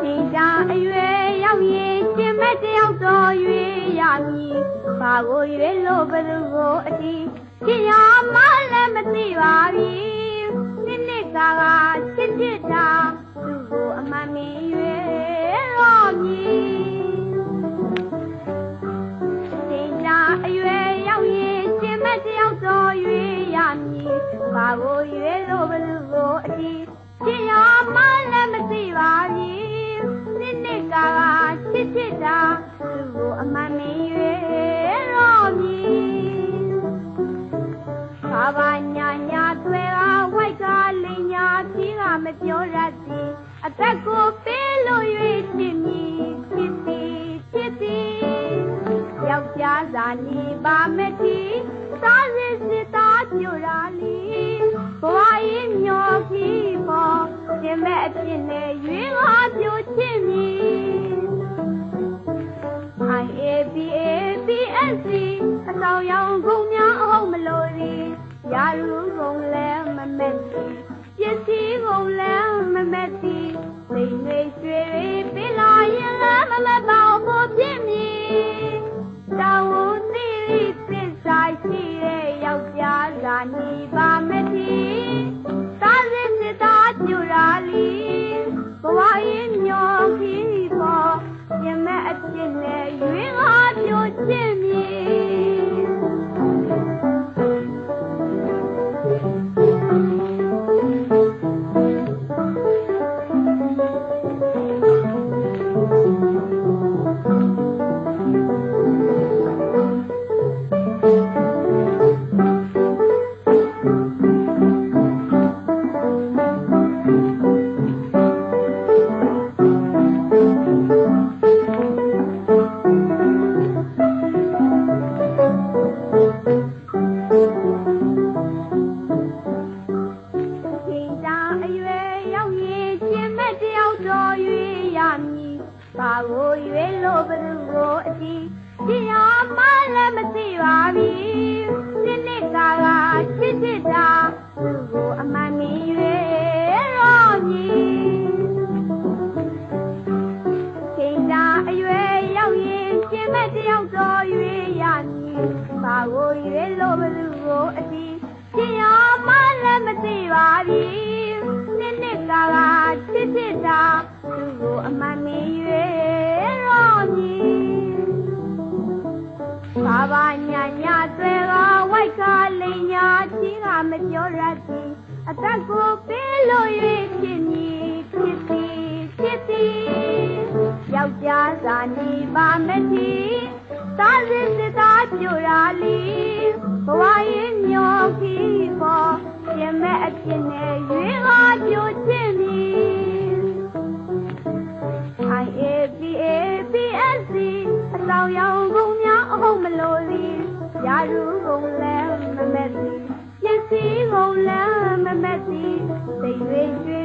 ဒီတာအရွယ်ရောက်ရင်ရှင်မတယောက်တော်ရွေးရမည်ဘာကိုရွေးလို့ဘယ်သူကိုအတီးရှင်ရမလည်း ဘာကိုရွေးလို့ဘယ်သူကိုအတီးရှင်ရမလည်းမသိပါဘူးနှစ်နှစ်ကာကချစ်ချစ်တာသူ့ကိုအမှန်မင်းရွေးတော်မည်ဘာဘာညာညာတွေကဝိုက်ကလင်ညာကြီးကမပြောရသည်အသက်ကိုပေးလို့၍ဖြစ် အဖြစ်နဲ့ရွေးငါပြိုချစ်မည် IABABSC အဆောင်ရောင်ကုန်များအဟုတ်မလို့ရီရာရူကုန်လည်းမမက်စီပစ္စည်းကုန်လည်းမမက်စီစိတ်တွေရွှေတွေပြလာရင်လည်းမမက်ပါဘူးဖြစ်မည်တောင်းဝန်သီရိသစ္စာရှိတဲ့ယောက်ျားသာနေပါ ဘာကိုရွေးလို့ဘယ်သူကိုအတီးရှင်ရမလည်းမသိပါဘူးနှစ်နှစ်ကာကချစ်ချစ်တာသူ့ကိုအမှန်မင်းရွေးရောမည်ချိန်တာအရွယ်ရောက်ရင်ရှင်မတယောက်တော်ရွေးရမည်ဘာကိုရွေးလို့ ဘာညာညာသွဲကဝိုက်ကလိန်ညာချီးကမပြောရသည်အသက်ကိုပေးလို့၍ဖြစ်မည်ဖြစ်သည်ဖြစ်သည်ယောက်ျားဇာနီပါမတိသာစစ်စစ်သာပြိုရာလီဘဝရင်ညောခီပေါ်ရင်မဲ့အဖြစ်နဲ့ရွေးကားပြိုချင်မည် IAPAPSC အတောင်ရော လိုသည်ရာလူကုန်လည်းမမက်သည်ပစ္စည်းကုန်လည်းမမက်သည်သိွေကျွ